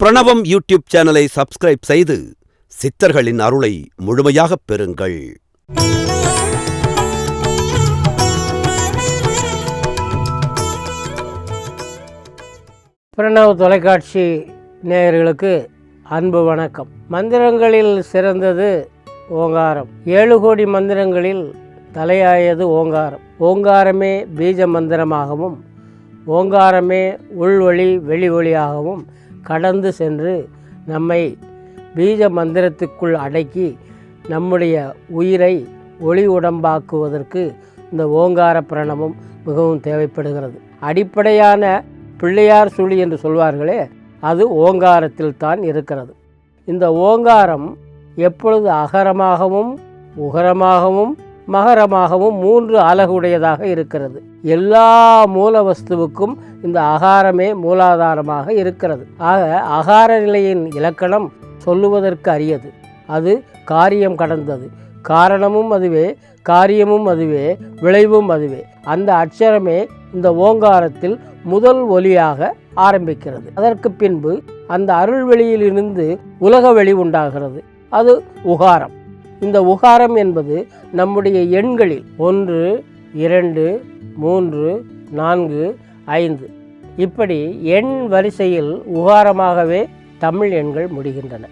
பிரணவம் யூடியூப் சேனலை சப்ஸ்கிரைப் செய்து சித்தர்களின் அருளை முழுமையாகப் பெறுங்கள். பிரணவ் தொலைக்காட்சி நேயர்களுக்கு அன்பு வணக்கம். மந்திரங்களில் சிறந்தது ஓங்காரம். ஏழு கோடி மந்திரங்களில் தலையாயது ஓங்காரம். ஓங்காரமே பீஜ மந்திரமாகவும் ஓங்காரமே உள்வழி வெளி ஒளியாகவும் கடந்து சென்று நம்மை பீஜ மந்திரத்துக்குள் அடக்கி நம்முடைய உயிரை ஒளி உடம்பாக்குவதற்கு இந்த ஓங்கார பிரணமும் மிகவும் தேவைப்படுகிறது. அடிப்படையான பிள்ளையார் சுழி என்று சொல்வார்களே அது ஓங்காரத்தில் தான் இருக்கிறது. இந்த ஓங்காரம் எப்பொழுது அகரமாகவும் உகரமாகவும் மகரமாகவும் மூன்று அலகுடையதாக இருக்கிறது. எல்லா மூல வஸ்துவுக்கும் இந்த அகாரமே மூலாதாரமாக இருக்கிறது. ஆக அகார நிலையின் இலக்கணம் சொல்லுவதற்கு அரியது. அது காரியம் கடந்தது. காரணமும் அதுவே காரியமும் அதுவே விளைவும் அதுவே. அந்த அட்சரமே இந்த ஓங்காரத்தில் முதல் ஒலியாக ஆரம்பிக்கிறது. அதற்கு பின்பு அந்த அருள்வெளியிலிருந்து உலக வெளி உண்டாகிறது. அது உகாரம். இந்த உகாரம் என்பது நம்முடைய எண்களில் ஒன்று இரண்டு மூன்று நான்கு ஐந்து. இப்படி எண் வரிசையில் உகாரமாகவே தமிழ் எண்கள் முடிகின்றன.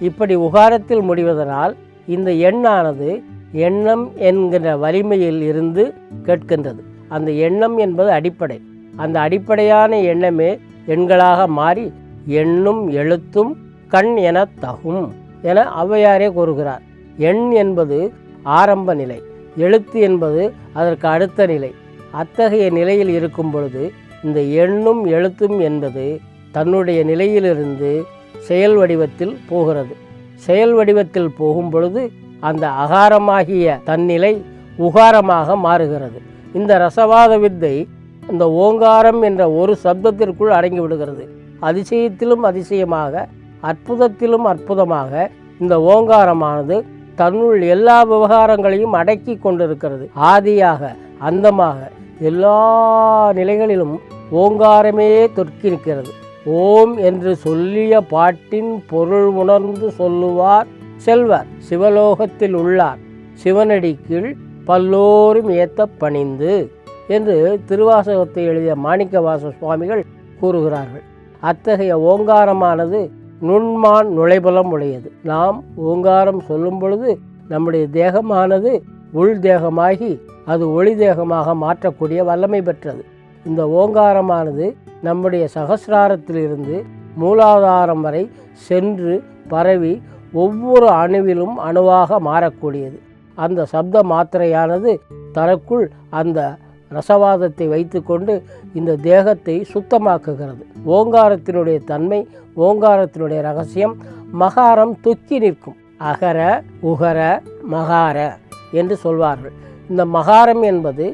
இப்படி உகாரத்தில் முடிவதனால் இந்த எண்ணானது எண்ணம் என்கிற வலிமையில் இருந்து கேட்கின்றது. அந்த எண்ணம் என்பது அடிப்படை. அந்த அடிப்படையான எண்ணமே எண்களாக மாறி எண்ணும் எழுத்தும் கண் என தகும் என ஔவையாரே கூறுகிறார். எண் என்பது ஆரம்ப நிலை எழுத்து என்பது அதற்கு அடுத்த நிலை. அத்தகைய நிலையில் இருக்கும் பொழுது இந்த எண்ணும் எழுத்தும் என்பது தன்னுடைய நிலையிலிருந்து செயல் வடிவத்தில் போகிறது. செயல் வடிவத்தில் போகும் பொழுது அந்த அகாரமாகிய தன்னிலை உகாரமாக மாறுகிறது. இந்த ரசவாத வித்தை இந்த ஓங்காரம் என்ற ஒரு சப்தத்திற்குள் அடங்கி விடுகிறது. அதிசயத்திலும் அதிசயமாக அற்புதத்திலும் அற்புதமாக இந்த ஓங்காரமானது தன்னுள் எல்லா விவகாரங்களையும் அடக்கி கொண்டிருக்கிறது. ஆதியாக அந்தமாக எல்லா நிலைகளிலும் ஓங்காரமே தொற்கி நிற்கிறது ஓம் என்று சொல்லிய பாட்டின் பொருள் உணர்ந்து சொல்லுவார் செல்வர். சிவலோகத்தில் உள்ளார். சிவனடி கீழ் பல்லோரும் ஏத்த பணிந்து என்று திருவாசகத்தை எழுதிய மாணிக்கவாச சுவாமிகள் கூறுகிறார்கள். அத்தகைய ஓங்காரமானது நுண்மான் நுழைபலம் உடையது. நாம் ஓங்காரம் சொல்லும் பொழுது நம்முடைய தேகமானது உள் தேகமாகி அது ஒளி தேகமாக மாற்றக்கூடிய வல்லமை பெற்றது. இந்த ஓங்காரமானது நம்முடைய சகசிராரத்திலிருந்து மூலாதாரம் வரை சென்று பரவி ஒவ்வொரு அணுவிலும் அணுவாக மாறக்கூடியது. அந்த சப்த மாத்திரையானது தனக்குள் அந்த ரசவாதத்தை வைத்துக்கொண்டு இந்த தேகத்தை சுத்தமாக்குகிறது. ஓங்காரத்தினுடைய தன்மை ஓங்காரத்தினுடைய ரகசியம் மகாரம் தொக்கி நிற்கும். அகர உகர மகார என்று சொல்வார்கள். இந்த மகாரம் என்பது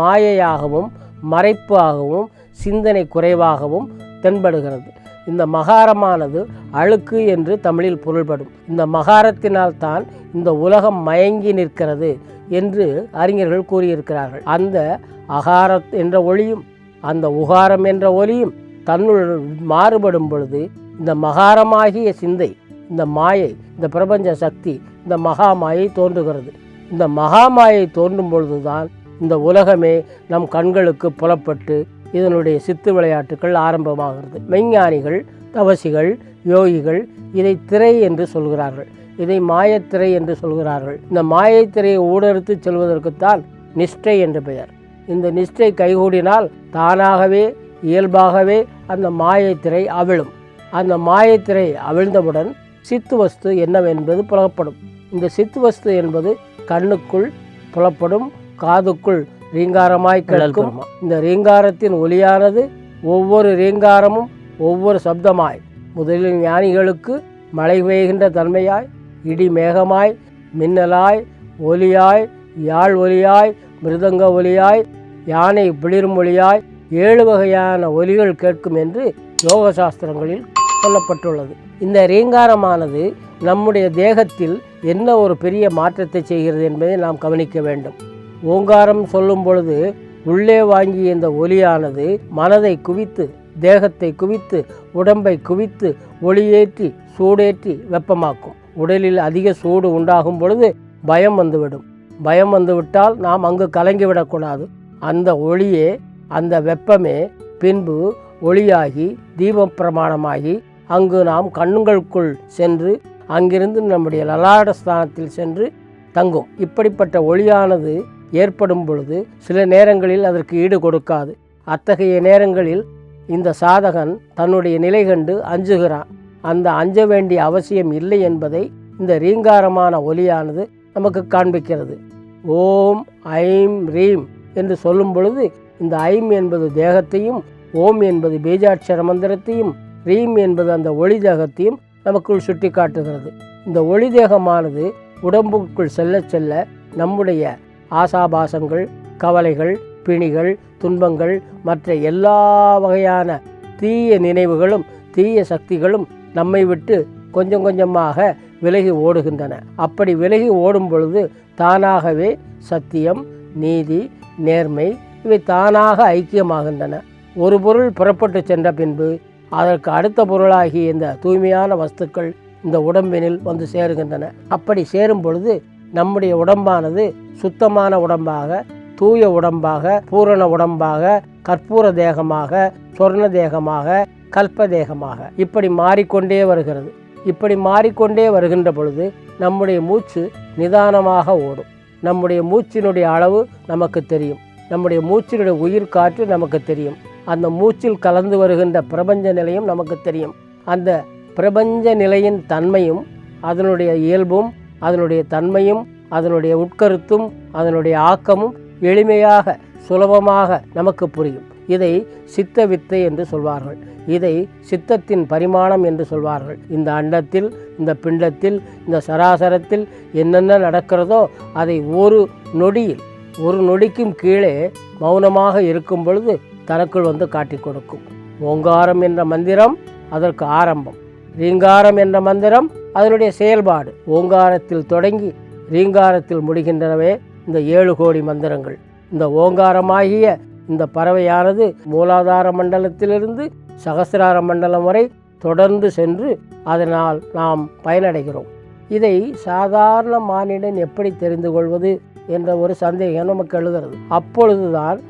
மாயையாகவும் மறைப்பாகவும் சிந்தனை குறைவாகவும் தென்படுகிறது. இந்த மகாரமானது அழுக்கு என்று தமிழில் பொருள்படும். இந்த மகாரத்தினால் தான் இந்த உலகம் மயங்கி நிற்கிறது. என்று அறிஞர்கள் கூறியிருக்கிறார்கள். அந்த அகார என்ற ஒளியும் அந்த உகாரம் என்ற ஒளியும் தன்னுள் மாறுபடும் பொழுது இந்த மகாரமாகிய சிந்தை இந்த மாயை இந்த பிரபஞ்ச சக்தி இந்த மகாமாயை தோன்றுகிறது. இந்த மகாமாயை தோன்றும் பொழுதுதான் இந்த உலகமே நம் கண்களுக்கு புலப்பட்டு இதனுடைய சித்து விளையாட்டுகள் ஆரம்பமாகிறது. மெய்ஞானிகள் தவசிகள் யோகிகள் இதை திரை என்று சொல்கிறார்கள். இதை மாயத்திரை என்று சொல்கிறார்கள். இந்த மாயத்திரையை ஊடறுத்து செல்வதற்குத்தான் நிஷ்டை என்று பெயர். இந்த நிஷ்டை கைகூடினால் தானாகவே இயல்பாகவே அந்த மாயத்திரை அவிழும். அந்த மாயத்திரை அவிழ்ந்தவுடன் சித்து வஸ்து என்னவென்பது புலப்படும். இந்த சித்து வஸ்து என்பது கண்ணுக்குள் புலப்படும் காதுக்குள் ரீங்காரமாய் கேட்கும் இந்த ரீங்காரத்தின் ஒலியானது ஒவ்வொரு ரீங்காரமும் ஒவ்வொரு சப்தமாய். முதலில் ஞானிகளுக்கு மழை பெய்கின்ற தன்மையாய் இடி மேகமாய் மின்னலாய் ஒலியாய் யாழ் ஒலியாய் மிருதங்க ஒலியாய் யானை பிளிரும் ஒலியாய் ஏழு வகையான ஒலிகள் கேட்கும் என்று யோக சாஸ்திரங்களில் சொல்லப்பட்டுள்ளது. இந்த ரீங்காரமானது நம்முடைய தேகத்தில் என்ன ஒரு பெரிய மாற்றத்தை செய்கிறது என்பதை நாம் கவனிக்க வேண்டும். ஓங்காரம் சொல்லும் பொழுது உள்ளே வாங்கிய இந்த ஒலியானது மனதை குவித்து தேகத்தை குவித்து உடம்பை குவித்து ஒளியேற்றி சூடேற்றி வெப்பமாக்கும். உடலில் அதிக சூடு உண்டாகும் பொழுது பயம் வந்துவிடும். பயம் வந்துவிட்டால் நாம் அங்கு கலங்கிவிடக்கூடாது அந்த ஒளியே அந்த வெப்பமே பின்பு ஒளியாகி தீபப்பிரமாணமாகி அங்கு நாம் கண்ணுங்களுக்குள் சென்று அங்கிருந்து நம்முடைய லலாட ஸ்தானத்தில் சென்று தங்கும். இப்படிப்பட்ட ஒளியானது ஏற்படும் பொழுது சில நேரங்களில் அதற்கு ஈடு கொடுக்காது. அத்தகைய நேரங்களில் இந்த சாதகன் தன்னுடைய நிலை கண்டு அஞ்சுகிறான். அந்த அஞ்ச வேண்டிய அவசியம் இல்லை என்பதை இந்த ரீங்காரமான ஒலியானது நமக்கு காண்பிக்கிறது. ஓம் ஐம் ரீம் என்று சொல்லும் பொழுது இந்த ஐம் என்பது தேகத்தையும் ஓம் என்பது பீஜாட்சர மந்திரத்தையும் ரீம் என்பது அந்த ஒளி தேகத்தையும் நமக்குள் சுட்டி காட்டுகிறது இந்த ஒளி தேகமானது உடம்புக்குள் செல்ல செல்ல நம்முடைய ஆசாபாசங்கள் கவலைகள் பிணிகள் துன்பங்கள் மற்ற எல்லா வகையான தீய நினைவுகளும் தீய சக்திகளும் நம்மை விட்டு கொஞ்சம் கொஞ்சமாக விலகி ஓடுகின்றன. அப்படி விலகி ஓடும் பொழுது தானாகவே சத்தியம் நீதி நேர்மை இவை தானாக ஐக்கியமாகின்றன. ஒரு பொருள் புறப்பட்டு சென்ற பின்பு அதற்கு அடுத்த பொருளாகிய இந்த தூய்மையான வஸ்துக்கள் இந்த உடம்பினில் வந்து சேருகின்றன. அப்படி சேரும் பொழுது நம்முடைய உடம்பானது சுத்தமான உடம்பாக தூய உடம்பாக பூரண உடம்பாக கற்பூர தேகமாக சொர்ண தேகமாக கல்பதேகமாக. இப்படி மாறிக்கொண்டே வருகிறது. இப்படி மாறிக்கொண்டே வருகின்ற பொழுது நம்முடைய மூச்சு நிதானமாக ஓடும். நம்முடைய மூச்சினுடைய அளவு நமக்கு தெரியும். நம்முடைய மூச்சினுடைய உயிர் காற்று நமக்கு தெரியும். அந்த மூச்சில் கலந்து வருகின்ற பிரபஞ்ச நிலையும் நமக்கு தெரியும். அந்த பிரபஞ்ச நிலையின் தன்மையும் அதனுடைய இயல்பும் அதனுடைய தன்மையும் அதனுடைய உட்கருத்தும் அதனுடைய ஆக்கமும் எளிமையாக சுலபமாக நமக்கு புரியும். இதை சித்த வித்தை என்று சொல்வார்கள். இதை சித்தத்தின் பரிமாணம் என்று சொல்வார்கள். இந்த அண்டத்தில் இந்த பிண்டத்தில் இந்த சராசரத்தில் என்னென்ன நடக்கிறதோ அதை ஒரு நொடியில் ஒரு நொடிக்கும் கீழே மௌனமாக இருக்கும் பொழுது தனக்குள் வந்து காட்டிக் கொடுக்கும். ஓங்காரம் என்ற மந்திரம் அதற்கு ஆரம்பம். ரீங்காரம் என்ற மந்திரம் அதனுடைய செயல்பாடு. ஓங்காரத்தில் தொடங்கி ரீங்காரத்தில் முடிகின்றனவே இந்த ஏழு கோடி மந்திரங்கள். இந்த ஓங்காரமாகிய இந்த பறவையானது மூலாதார மண்டலத்திலிருந்து சகசிரார மண்டலம் வரை தொடர்ந்து சென்று அதனால் நாம் பயனடைகிறோம். இதை சாதாரண மானிடன் எப்படி தெரிந்து கொள்வது என்ற ஒரு சந்தேகம் நமக்கு எழுகிறது. அப்பொழுதுதான்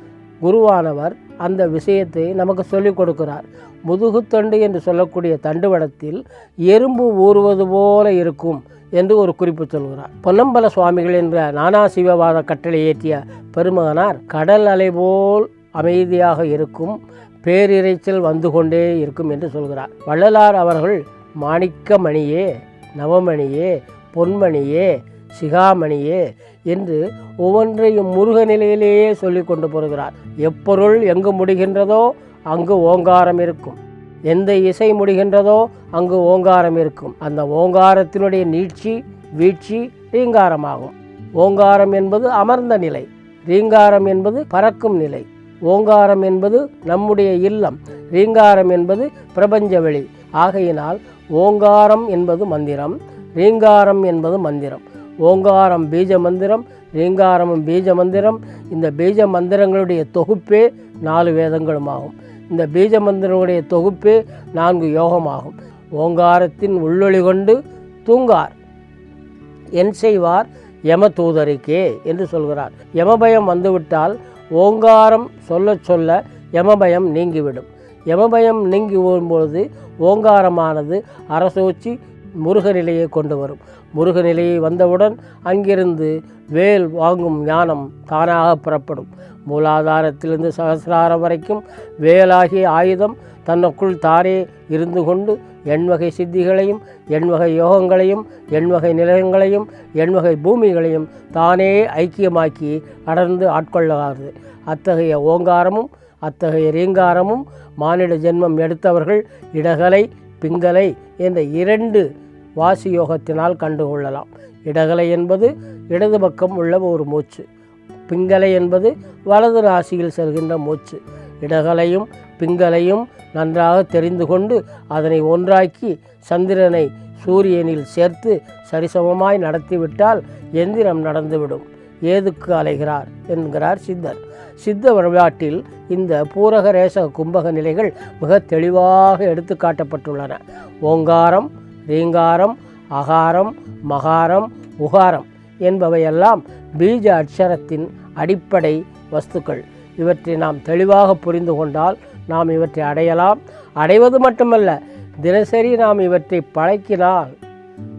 குருவானவர் அந்த விஷயத்தை நமக்கு சொல்லிக் கொடுக்கிறார். முதுகுத்தண்டு என்று சொல்லக்கூடிய தண்டுவடத்தில் எறும்பு ஊறுவது போல இருக்கும் என்று ஒரு குறிப்பு சொல்கிறார். பொன்னம்பல சுவாமிகள் என்ற நானா சிவவாத கட்டளை ஏற்றிய பெருமகனார் கடல் அலை போல் அமைதியாக இருக்கும் பேரிரைச்சல் வந்து கொண்டே இருக்கும் என்று சொல்கிறார். வள்ளலார் அவர்கள் மாணிக்கமணியே நவமணியே பொன்மணியே சிகாமணியே என்று ஒவ்வொன்றையும் முருக நிலையிலேயே சொல்லி கொண்டு போகிறார். எப்பொருள் எங்கு முடிகின்றதோ அங்கு ஓங்காரம் இருக்கும். எந்த இசை முடிகின்றதோ அங்கு ஓங்காரம் இருக்கும். அந்த ஓங்காரத்தினுடைய நீட்சி வீழ்ச்சி ரீங்காரமாகும். ஓங்காரம் என்பது அமர்ந்த நிலை. ரீங்காரம் என்பது பறக்கும் நிலை. ஓங்காரம் என்பது நம்முடைய இல்லம் ரீங்காரம் என்பது பிரபஞ்ச வெளி. ஆகையினால் ஓங்காரம் என்பது மந்திரம் ரீங்காரம் என்பது மந்திரம். ஓங்காரம் பீஜ மந்திரம் ரீங்காரமும் பீஜ மந்திரம். இந்த பீஜ மந்திரங்களுடைய தொகுப்பே நாலு வேதங்களும் ஆகும் இந்த பீஜ மந்திரங்களுடைய தொகுப்பே நான்கு யோகமாகும். ஓங்காரத்தின் உள்ளொளி கொண்டு தூங்கார். என் செய்வார் யம தூதரிக்கே என்று சொல்கிறார். யமபயம் வந்துவிட்டால் ஓங்காரம் சொல்ல சொல்ல யமபயம் நீங்கிவிடும். யமபயம் நீங்கி வரும்பொழுது ஓங்காரமானது அரசோச்சி முருகநிலையை கொண்டு வரும். முருகநிலையை வந்தவுடன் அங்கிருந்து வேல் வாங்கும் ஞானம் தானாக புறப்படும். மூலாதாரத்திலிருந்து சகசிராரம் வரைக்கும் வேலாகிய ஆயுதம் தன்னுக்குள் தானே இருந்து கொண்டு எண்வகை சித்திகளையும் எண்வகை யோகங்களையும் எண்வகை நிலையங்களையும் எண்வகை பூமிகளையும் தானே ஐக்கியமாக்கி அடர்ந்து ஆட்கொள்ளாது. அத்தகைய ஓங்காரமும் அத்தகைய ரீங்காரமும் மானிட ஜென்மம் எடுத்தவர்கள் இடகலை பிங்கலை என்ற இரண்டு வாசி யோகத்தினால் கண்டுகொள்ளலாம் இடகலை என்பது இடது பக்கம் உள்ள ஒரு மூச்சு. பிங்கலை என்பது வலது ராசியில் செல்கின்ற மூச்சு. இடகலையும் பிங்கலையும் நன்றாக தெரிந்து கொண்டு அதனை ஒன்றாக்கி சந்திரனை சூரியனில் சேர்த்து சரிசமமாய் நடத்திவிட்டால் எந்திரம் நடந்துவிடும். ஏதுக்கு அலைகிறார்? என்கிறார் சித்தர். சித்த வழிபாட்டில் இந்த பூரக ரேச கும்பக நிலைகள் மிக தெளிவாக எடுத்து காட்டப்பட்டுள்ளன. ஓங்காரம் ரீங்காரம் அகாரம் மகாரம் உகாரம் என்பவையெல்லாம் பீஜ அட்சரத்தின் அடிப்படை வஸ்துக்கள். இவற்றை நாம் தெளிவாக புரிந்து கொண்டால் நாம் இவற்றை அடையலாம். அடைவது மட்டுமல்ல தினசரி நாம் இவற்றை பழக்கினால்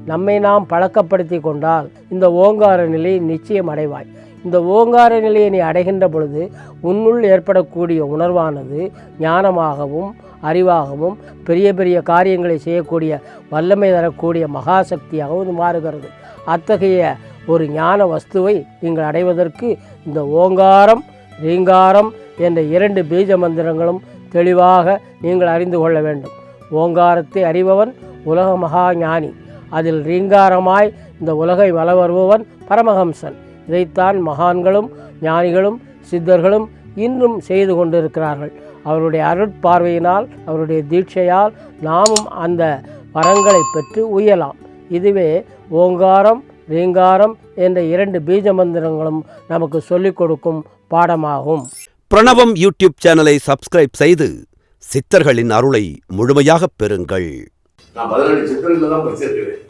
நம்மை நாம் பழக்கப்படுத்தி கொண்டால் இந்த ஓங்கார நிலையை நிச்சயம் அடைவாய். இந்த ஓங்கார நிலையை நீ அடைகின்ற பொழுது உன்னுள் ஏற்படக்கூடிய உணர்வானது ஞானமாகவும் அறிவாகவும் பெரிய பெரிய காரியங்களை செய்யக்கூடிய வல்லமை தரக்கூடிய மகாசக்தியாகவும் இது மாறுகிறது. அத்தகைய ஒரு ஞான வஸ்துவை நீங்கள் அடைவதற்கு இந்த ஓங்காரம் ரீங்காரம் என்ற இரண்டு பீஜ மந்திரங்களும் தெளிவாக நீங்கள் அறிந்து கொள்ள வேண்டும். ஓங்காரத்தை அறிபவன் உலக மகா ஞானி. அதில் ரீங்காரமாய் இந்த உலகை வள வருபவன் பரமஹம்சன். இதைத்தான் மகான்களும் ஞானிகளும் சித்தர்களும் இன்றும் செய்து கொண்டிருக்கிறார்கள். அவருடைய அருட்பார்வையினால் அவருடைய தீட்சையால் நாமும் அந்த வரங்களை பெற்று உயலாம். இதுவே ஓங்காரம் ரீங்காரம் என்ற இரண்டு பீஜ மந்திரங்களும் நமக்கு சொல்லிக் கொடுக்கும் பாடமாகும். பிரணவம் யூடியூப் சேனலை சப்ஸ்கிரைப் செய்து சித்தர்களின் அருளை முழுமையாகப் பெறுங்கள். நான் பதினெட்டு சித்திரங்களை தான் படிச்சிருக்கிறேன்.